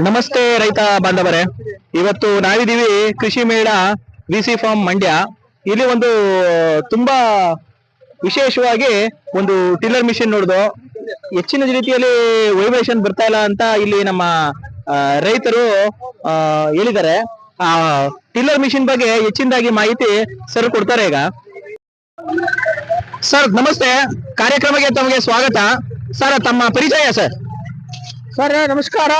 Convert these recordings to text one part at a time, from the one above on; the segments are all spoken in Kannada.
ನಮಸ್ತೆ ರೈತ ಬಾಂಧವರೇ. ಇವತ್ತು ನಾವಿದೀವಿ ಕೃಷಿ ಮೇಳ ಸಿ ಫಾರ್ಮ್ ಮಂಡ್ಯ. ಇಲ್ಲಿ ಒಂದು, ತುಂಬಾ ವಿಶೇಷವಾಗಿ ಒಂದು ಟಿಲ್ಲರ್ ಮಿಷಿನ್ ನೋಡ್ದು. ಹೆಚ್ಚಿನ ರೀತಿಯಲ್ಲಿ ವೈಬ್ರೇಷನ್ ಬರ್ತಾ ಇಲ್ಲ ಅಂತ ಇಲ್ಲಿ ನಮ್ಮ ರೈತರು ಹೇಳಿದ್ದಾರೆ. ಆ, ಟಿಲ್ಲರ್ ಮಿಷಿನ್ ಬಗ್ಗೆ ಹೆಚ್ಚಿನದಾಗಿ ಮಾಹಿತಿ ಸರ್ ಕೊಡ್ತಾರೆ ಈಗ. ಸರ್, ನಮಸ್ತೆ. ಕಾರ್ಯಕ್ರಮಕ್ಕೆ ತಮಗೆ ಸ್ವಾಗತ. ಸರ್, ತಮ್ಮ ಪರಿಚಯ ಸರ್. ಸರ್, ನಮಸ್ಕಾರ.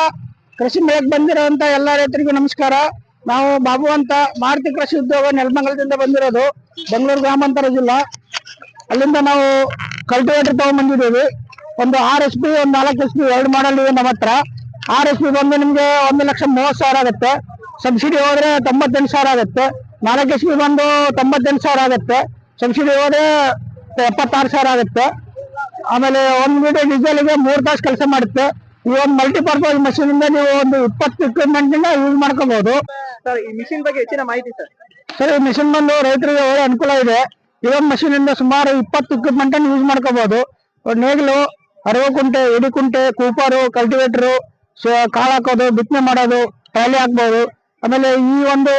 ಕೃಷಿ ಮೇಳಕ್ಕೆ ಬಂದಿರೋಂಥ ಎಲ್ಲ ರೈತರಿಗೂ ನಮಸ್ಕಾರ. ನಾವು ಬಾಬು ಅಂತ ಮಾರುತಿ ಕೃಷಿ ಉದ್ಯೋಗ ನೆಲಮಂಗಲದಿಂದ ಬಂದಿರೋದು. ಬೆಂಗಳೂರು ಗ್ರಾಮಾಂತರ ಜಿಲ್ಲಾ. ಅಲ್ಲಿಂದ ನಾವು ಕಲ್ಟಿವೇಟರ್ ತಗೊಂಡ್ಬಂದಿದ್ದೀವಿ. ಒಂದು ಆರ್ ಎಸ್ ಪಿ, ಒಂದು ನಾಲ್ಕು ಎಸ್ ಪಿ, ಎರಡು ಮಾಡಲ್ ಇದೆ ನಮ್ಮ ಹತ್ರ. ಆರ್ ಎಸ್ ಪಿ ಬಂದು ನಿಮಗೆ ಒಂದು ಲಕ್ಷ ಮೂವತ್ತು ಸಾವಿರ ಆಗುತ್ತೆ. ಸಬ್ಸಿಡಿ ಹೋದ್ರೆ ತೊಂಬತ್ತೆಂಟು ಸಾವಿರ ಆಗುತ್ತೆ. ನಾಲ್ಕು ಎಸ್ ಪಿ ಬಂದು ತೊಂಬತ್ತೆಂಟು ಸಾವಿರ ಆಗುತ್ತೆ. ಸಬ್ಸಿಡಿ ಹೋದ್ರೆ ಎಪ್ಪತ್ತಾರು ಸಾವಿರ ಆಗುತ್ತೆ. ಆಮೇಲೆ ಒಂದು ಮೀಟರ್ ಡೀಸೆಲ್ಗೆ ಮೂರು ತಾಸು ಕೆಲಸ ಮಾಡುತ್ತೆ. ಈ ಒಂದು ಮಲ್ಟಿಪರ್ಪಸ್ ಮಷೀನ್ ಇಂದ ನೀವು ಒಂದು ಇಪ್ಪತ್ತು ಇಕ್ವಿಪ್ಮೆಂಟ್ ಇಂದ ಯೂಸ್ ಮಾಡ್ಕೋಬಹುದು ಸರ್ ಈ ಮಿಷಿನ್ ಬಗ್ಗೆ ಹೆಚ್ಚಿನ ಮಾಹಿತಿ ಸರ್. ಸರ್ ಈ ಮಿಷಿನ್ ಬಂದು ರೈತರಿಗೆ ಒಳ್ಳೆ ಅನುಕೂಲ ಇದೆ. ಈ ಒಂದು ಮಷೀನ್ ಇಂದ ಸುಮಾರು ಇಪ್ಪತ್ತು ಇಕ್ವಿಪ್ಮೆಂಟ್ ಅನ್ನು ಯೂಸ್ ಮಾಡ್ಕೋಬಹುದು ನೇಗಿಲು ಅರವು ಕುಂಟೆ ಎಡಿ ಕುಂಟೆ ಕೂಪರು ಕಲ್ಟಿವೇಟರ್ ಕಾಳು ಹಾಕೋದು ಬಿತ್ತನೆ ಮಾಡೋದು ಟ್ಯಾಲಿ ಹಾಕ್ಬಹುದು ಆಮೇಲೆ ಈ ಒಂದು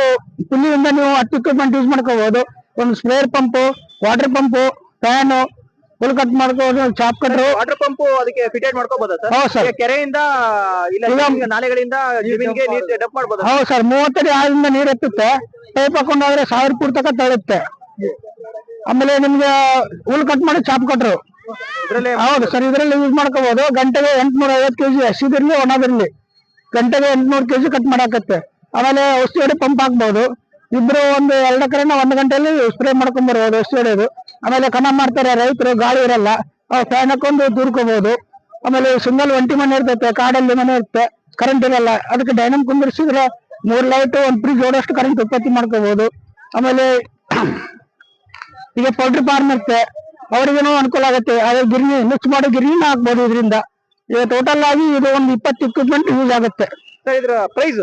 ಪುಲ್ಲಿಯಿಂದ ನೀವು ಹತ್ತು ಇಕ್ವಿಪ್ಮೆಂಟ್ ಯೂಸ್ ಮಾಡ್ಕೋಬಹುದು ಒಂದು sprayer pump water pump fan ಹುಲ್ ಕಟ್ ಮಾಡ್ಕೋಬಹುದು ಚಾಪ್ ಕಟ್ರು. ವಾಟರ್ ಪಂಪ್ ಅದಕ್ಕೆ ಫಿಟೇಟ್ ಮಾಡ್ಕೋಬೋದಾ ಸರ್ ಹೌದು ಸರ್ ಕೆರೆಯಿಂದ ಇಲ್ಲ ಜಮೀನಿಗೆ, ನಾಲೆಗಳಿಂದ ನೀರು ಡಪ್ ಮಾಡ್ಬೋದಾ ಹೌದು ಸರ್ ಮೂವತ್ತಡಿ ಆಳದಿಂದ ನೀರ್ ಎತ್ತುತ್ತೆ. ಪೈಪ್ ಹಾಕೊಂಡು ಹೋದ್ರೆ ಸಾವಿರ ಫೂಟ್ ತನಕ ತಳುತ್ತೆ ಆಮೇಲೆ ನಿಮ್ಗೆ ಹುಲ್ ಕಟ್ ಮಾಡಿ ಚಾಪ್ ಕಟ್ರು. ಇದ್ರಲ್ಲಿ ಹೌದು ಸರ್ ಇದರಲ್ಲಿ ಯೂಸ್ ಮಾಡ್ಕೋಬಹುದು ಗಂಟೆಗೆ ಎಂಟ್ನೂರ ಐವತ್ತು ಕೆಜಿ ಹಸಿದಿರ್ಲಿ ಒಣದಿರ್ಲಿ ಗಂಟೆಗೆ ಎಂಟ್ನೂರು ಕೆಜಿ ಕಟ್ ಮಾಡಾಕತ್ತೆ. ಆಮೇಲೆ ಔಷಧಿ ಹೊಡಿ ಪಂಪ್ ಹಾಕ್ಬಹುದು ಇಬ್ರು ಒಂದು ಎರಡು ಎಕರೆನ ಒಂದು ಗಂಟೆಯಲ್ಲಿ ಸ್ಪ್ರೇ ಮಾಡ್ಕೊಂಡ್ ಬರ್ಬೋದು ಔಷಧಿ ಹೊಡೆಯೋದು ಆಮೇಲೆ ಕಣ ಮಾಡ್ತಾರೆ ರೈತರು ಗಾಳಿ ಇರಲ್ಲ ಫ್ಯಾನ್ ಹಾಕೊಂಡು ದೂರ್ಕೋಬಹುದು ಆಮೇಲೆ ಸಿಂಗಲ್ ಒಂಟಿ ಮನೆ ಇರ್ತೈತೆ ಕಾಡಲ್ಲಿ ಮನೆ ಇರುತ್ತೆ ಕರೆಂಟ್ ಇರಲ್ಲ ಅದಕ್ಕೆ ಡೈನಮ್ ಕುಂದಿರ್ಸಿದ್ರೆ ಮೂರ್ ಲೈಟ್ ಒಂದ್ ಫ್ರಿಜ್ ಓಡಷ್ಟು ಕರೆಂಟ್ ಉತ್ಪತ್ತಿ ಮಾಡ್ಕೋಬಹುದು ಆಮೇಲೆ ಈಗ ಪೌಲ್ಟ್ರಿ ಫಾರ್ಮ್ ಇರುತ್ತೆ ಅವ್ರಿಗೇನೋ ಅನುಕೂಲ ಆಗುತ್ತೆ ಅದೇ ಗಿರಣಿ ಮಿಕ್ಸ್ ಮಾಡೋ ಗಿರಣಿನ ಹಾಕ್ಬಹುದು ಇದರಿಂದ. ಈಗ ಟೋಟಲ್ ಆಗಿ ಇದು ಒಂದು ಇಪ್ಪತ್ತು ಇಕ್ವಿಪ್ಮೆಂಟ್ ಯೂಸ್ ಆಗುತ್ತೆ. ಇದ್ರ ಪ್ರೈಸ್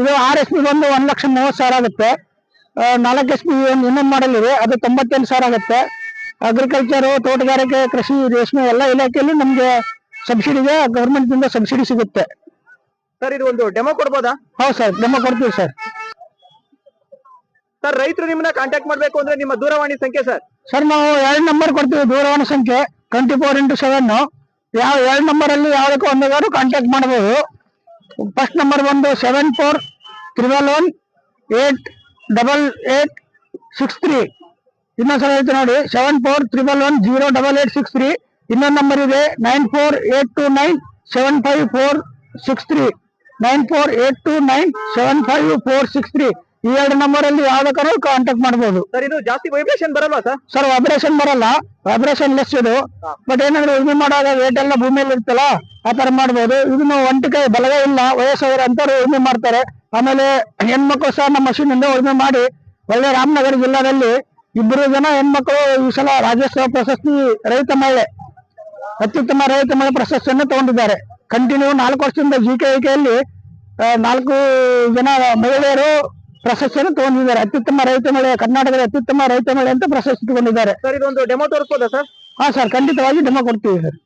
ಇದು ಆರ್ ಎಸ್ ಪಿ ಬಂದು ಒಂದ್ ಲಕ್ಷ ಮೂವತ್ ಸಾವಿರ ಆಗುತ್ತೆ. ನಾಲ್ಕು ಎಸ್ ಪಿ ಒಂದು ಇನ್ನೊಂದು ಮಾಡೆಲ್ ಇದೆ. ಅದು ತೊಂಬತ್ತೆಂಟು ಸಾವಿರ ಆಗುತ್ತೆ. ಅಗ್ರಿಕಲ್ಚರ್ ತೋಟಗಾರಿಕೆ ಕೃಷಿ ರೇಷ್ಮೆ ಎಲ್ಲ ಇಲಾಖೆಯಲ್ಲಿ ನಮ್ಗೆ ಸಬ್ಸಿಡಿಗೆ ಗೌರ್ಮೆಂಟಿಂದ ಸಬ್ಸಿಡಿ ಸಿಗುತ್ತೆ. ಸರ್ ಇದು ಒಂದು ಡೆಮೋ ಕೊಡ್ಬೋದಾ? ಹೌದು ಸರ್ ಡೆಮೋ ಕೊಡ್ತೀವಿ ಸರ್ ಸರ್ ರೈತರು ನಿಮ್ಮನ್ನ ಕಾಂಟ್ಯಾಕ್ಟ್ ಮಾಡಬೇಕು ಅಂದ್ರೆ ನಿಮ್ಮ ದೂರವಾಣಿ ಸಂಖ್ಯೆ ಸರ್ ಸರ್ ನಾವು ಎರಡು ನಂಬರ್ ಕೊಡ್ತೀವಿ ದೂರವಾಣಿ ಸಂಖ್ಯೆ. ಟ್ವೆಂಟಿ ಫೋರ್ ಇಂಟು ಸೆವೆನ್ ಯಾವ ಎರಡು ನಂಬರಲ್ಲಿ ಅಲ್ಲಿ ಯಾವ್ದಕ್ಕೂ ಒಂದಾದ್ರು ಕಾಂಟ್ಯಾಕ್ಟ್ ಮಾಡಬಹುದು ಫಸ್ಟ್ ನಂಬರ್ ಬಂದು seven four triple one eight double eight six three. ಇನ್ನೊಂದ್ಸಲ ಹೇಳ್ತೀನಿ ನೋಡಿ seven four triple one zero double eight six three ಇನ್ನೊಂದು ನಂಬರ್ ಇದೆ nine four eight two nine seven five four six three nine four eight two nine seven five four six three ಈ ಎರಡು ನಂಬರ್ ಅಲ್ಲಿ ಯಾವ್ದಕ್ಕಾದ್ರೂ ಕಾಂಟ್ಯಾಕ್ಟ್ ಮಾಡಬಹುದು ಸರ್ ಇದು ಜಾಸ್ತಿ ವೈಬ್ರೇಷನ್ ಬರಲ್ಲ ಸರ್? ಸರ್ ವೈಬ್ರೇಷನ್ ಬರಲ್ಲ. ವೈಬ್ರೇಷನ್ ಲೆಸ್ ಇದು. ಬಟ್ ಏನಂದ್ರೆ ಇದು ಮಾಡುವಾಗ ವೇಟ್ ಎಲ್ಲ ಭೂಮಿಯಲ್ಲಿ ಇರ್ತಲ್ಲ ಆ ತರ ಮಾಡಬಹುದು ಇದನ್ನು ಒಂಟಿಕೈ ಬಲಗೈ ಇಲ್ಲ ವಯಸ್ಸಾಗಿರೋ ಅಂತವ್ರು ಉಳುಮೆ ಮಾಡ್ತಾರೆ. ಆಮೇಲೆ ಹೆಣ್ಮಕ್ಳು ಸಹ ನಮ್ಮ ಇಂದ ಉಳುಮೆ ಮಾಡಿ ಒಳ್ಳೆ ರಾಮನಗರ ಜಿಲ್ಲಾದಲ್ಲಿ ಇಬ್ಬರು ಜನ ಹೆಣ್ಮಕ್ಳು ಈ ಸಲ ರಾಜ್ಯೋತ್ಸವ ಪ್ರಶಸ್ತಿ ರೈತ ಮಹಿಳೆ ಅತ್ಯುತ್ತಮ ರೈತ ಮಹಿಳೆ ಪ್ರಶಸ್ತಿಯನ್ನು ತಗೊಂಡಿದ್ದಾರೆ. ಕಂಟಿನ್ಯೂ ನಾಲ್ಕು ವರ್ಷದಿಂದ ಜಿ ಕೆ ಐಕೆಯಲ್ಲಿ ನಾಲ್ಕು ಜನ ಮಹಿಳೆಯರು ಪ್ರಶಸ್ತಿಯನ್ನು ತಗೊಂಡಿದ್ದಾರೆ. ಅತ್ಯುತ್ತಮ ರೈತ ಮಳೆ ಕರ್ನಾಟಕದ ಅತ್ಯುತ್ತಮ ರೈತ ಮಳೆ ಅಂತ ಪ್ರಶಸ್ತಿ ತಗೊಂಡಿದ್ದಾರೆ. ಸರ್ ಇದೊಂದು ಡೆಮೋ ತೋರಿಸ್ಬೋದಾ ಸರ್? ಹಾ ಸರ್ ಖಂಡಿತವಾಗಿ ಡೆಮೋ ಕೊಡ್ತೀವಿ ಸರ್.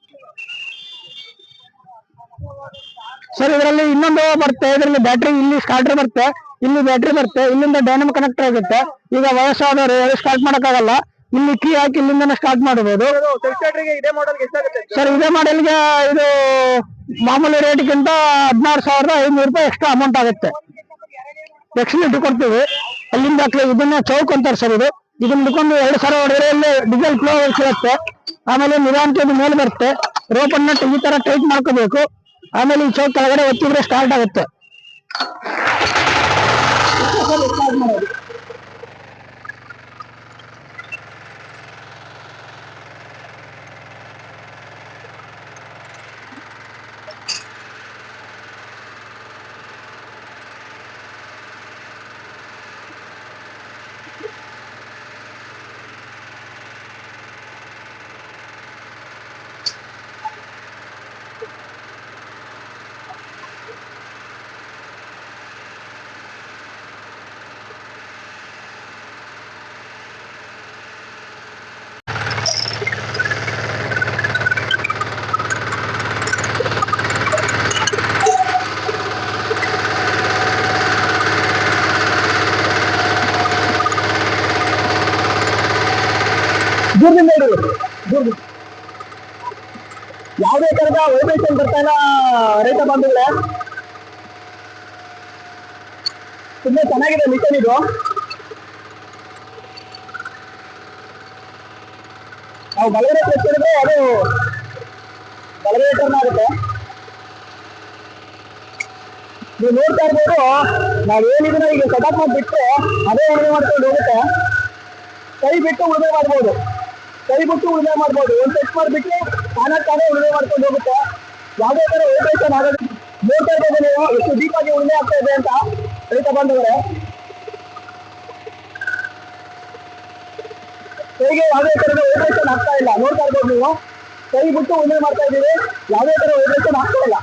ಸರ್ ಇದರಲ್ಲಿ ಇನ್ನೊಂದು ಬರುತ್ತೆ. ಇದರಲ್ಲಿ ಬ್ಯಾಟ್ರಿ ಇಲ್ಲಿ ಸ್ಟಾರ್ಟರ್ ಬರುತ್ತೆ. ಇಲ್ಲಿ ಬ್ಯಾಟ್ರಿ ಬರುತ್ತೆ. ಇಲ್ಲಿಂದ ಡೈನಮ್ ಕನೆಕ್ಟರ್ ಆಗುತ್ತೆ. ಈಗ ವಯಸ್ಸಾದವರು ಸ್ಟಾರ್ಟ್ ಮಾಡಕ್ಕಾಗಲ್ಲ. ಇಲ್ಲಿ ಕೀ ಹಾಕಿ ಇಲ್ಲಿಂದ ಸ್ಟಾರ್ಟ್ ಮಾಡಬಹುದು. ಸರ್ ಇದೇ ಮಾಡೆಲ್ಗೆ ಸರ್ ಇದೇ ಮಾಡೆಲ್ಗೆ ಇದು ಮಾಮೂಲಿ ರೇಟ್ಗಿಂತ ಹದಿನಾರು ಸಾವಿರದ ಐನೂರು ರೂಪಾಯಿ ಎಕ್ಸ್ಟ್ರಾ ಅಮೌಂಟ್ ಆಗುತ್ತೆ. ಎಕ್ಸಿಲಿಟಿ ಕೊಡ್ತೀವಿ. ಅಲ್ಲಿಂದ ಇದನ್ನ ಚೌಕ್ ಅಂತಾರೆ ಸರ್ ಇದು. ಇದನ್ನ ಹಿಡ್ಕೊಂಡು ಎರಡು ಸಾವಿರ ಹೊಡೆದ್ರೆ ಇಲ್ಲಿ ಡೀಸೆಲ್ ಫ್ಲೋ ಸಿಗುತ್ತೆ ಆಮೇಲೆ ನಿಧಾನಕ್ಕೆ ಇದು ಮೇಲೆ ಬರುತ್ತೆ. ರೋಪನ್ನ ಈ ತರ ಟೈಟ್ ಮಾಡ್ಕೋಬೇಕು. ಆಮೇಲೆ ಈ ಚೌಕ್ ಕೆಳಗಡೆ ಒತ್ತಿದ್ರೆ ಸ್ಟಾರ್ಟ್ ಆಗುತ್ತೆ. ದೂರದಿಂದ ಇಡೋದು ದೂರದಿಂದ ಯಾವುದೇ ತರದ ವೈಬ್ರೇಷನ್ ಬರ್ತಾ ಇಲ್ಲ, ರೈತ ಬಂಧುಗಳೇ. ತುಂಬಾ ಚೆನ್ನಾಗಿದೆ ಮಿಷನ್ ಇದು. ನಾವು ಬಲಗಡೆ ಮಾಡಿದ್ರೆ ಅದು ಬಲಗಡೆ ಟರ್ನ್ ಆಗುತ್ತೆ. ನೀವು ನೋಡ್ತಾ ಇರ್ಬೋದು, ನಾವು ಏನಿದನ್ನ ಈಗ ಸೆಟಪ್ ಬಿಟ್ಟು ಅದೇ ಅಡುಗೆ ಮಾಡ್ಕೊಂಡು ಹೋಗುತ್ತೆ. ಕೈ ಬಿಟ್ಟು ಉಳುಮೆ ಮಾಡ್ಬೋದು. ಕೈ ಬಿಟ್ಟು ಉಳುಮೆ ಮಾಡ್ಬೋದು. ಒಂದು ಟೆಸ್ಟ್ ಮಾಡ್ಬಿಟ್ಟು ತಾನೇ ಉಳುಮೆ ಮಾಡ್ಕೊಂಡು ಹೋಗುತ್ತೆ. ಯಾವುದೇ ತರ ವೈಬ್ರೇಷನ್ ಆಗೋದು ನೋಡ್ತಾ ಇರ್ಬೋದು ನೀವು. ಎಷ್ಟು ಡೀಪಾಗಿ ಉಳುಮೆ ಆಗ್ತಾ ಇದೆ ಅಂತ ರೈತ ಬಾಂಧವರೇ. ಕೈಗೆ ಯಾವುದೇ ತರದ ವೈಬ್ರೇಷನ್ ಆಗ್ತಾ ಇಲ್ಲ. ನೋಡ್ತಾ ಇರ್ಬೋದು ನೀವು. ಕೈ ಬಿಟ್ಟು ಉಳುಮೆ ಮಾಡ್ತಾ ಇದ್ದೀವಿ ಯಾವುದೇ ತರ ವೈಬ್ರೇಷನ್ ಆಗ್ತಾ ಇಲ್ಲ.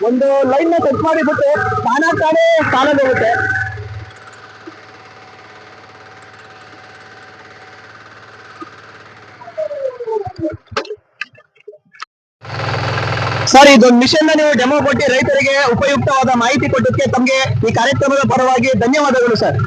ಒಂದು ಲೈನ್ನ ಸೆಟ್ ಮಾಡಿಬಿಟ್ಟು ತಾನಾಗ್ತಾನೆ ತಾನೇ ಕಾಣೋದು ಹೋಗುತ್ತೆ ಸರ್ ಇದೊಂದು ಮಿಷನ್ ನೀವು ಡೆಮೋ ಕೊಟ್ಟು ರೈತರಿಗೆ ಉಪಯುಕ್ತವಾದ ಮಾಹಿತಿ ಕೊಟ್ಟಕ್ಕೆ ತಮಗೆ ಈ ಕಾರ್ಯಕ್ರಮದ ಪರವಾಗಿ ಧನ್ಯವಾದಗಳು ಸರ್.